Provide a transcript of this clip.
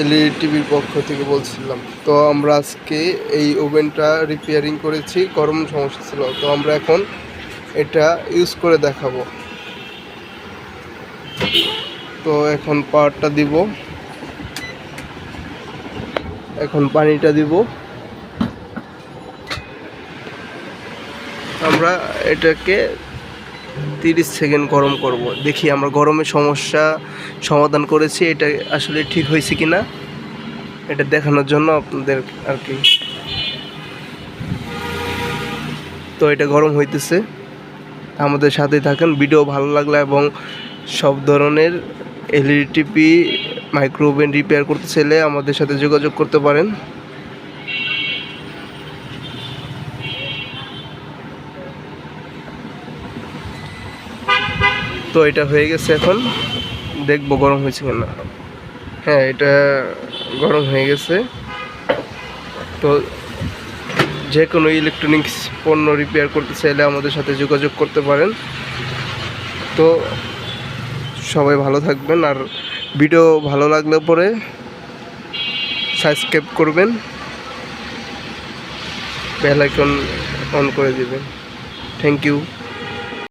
LED টিভির পক্ষ থেকে বলছিলাম। তো আমরা আজকে এই ওভেনটা রিপেয়ারিং করেছি, গরম সমস্যা ছিল। তো আমরা এখন এটা ইউজ করে দেখাবো। তো এখন পাওয়ারটা দিব। এখন পানিটা দিব। আমরা এটাকে তিরিশ সেকেন্ড গরম করব। দেখি আমরা গরমের সমস্যা সমাধান করেছি, এটা আসলে ঠিক হয়েছে কি না এটা দেখানোর জন্য আপনাদের আর কি। তো এটা গরম হইতেছে। আমাদের সাথে থাকেন, ভিডিও ভালো লাগলে এবং সব ধরনের এলইডি টিভি মাইক্রোওভেন রিপেয়ার করতে চাইলে আমাদের সাথে যোগাযোগ করতে পারেন। তো এটা হয়ে গেছে এখন। দেখব গরম হয়েছে কিনা। হ্যাঁ এটা গরম হয়ে গেছে। তো যে কোনো ইলেকট্রনিক্স পণ্য রিপেয়ার করতে চাইলে আমাদের সাথে যোগাযোগ করতে পারেন। তো সবাই ভালো থাকবেন আর ভিডিও ভালো লাগলে পরে সাবস্ক্রাইব করবেন। বেল আইকন অন করে দেবেন। Thank you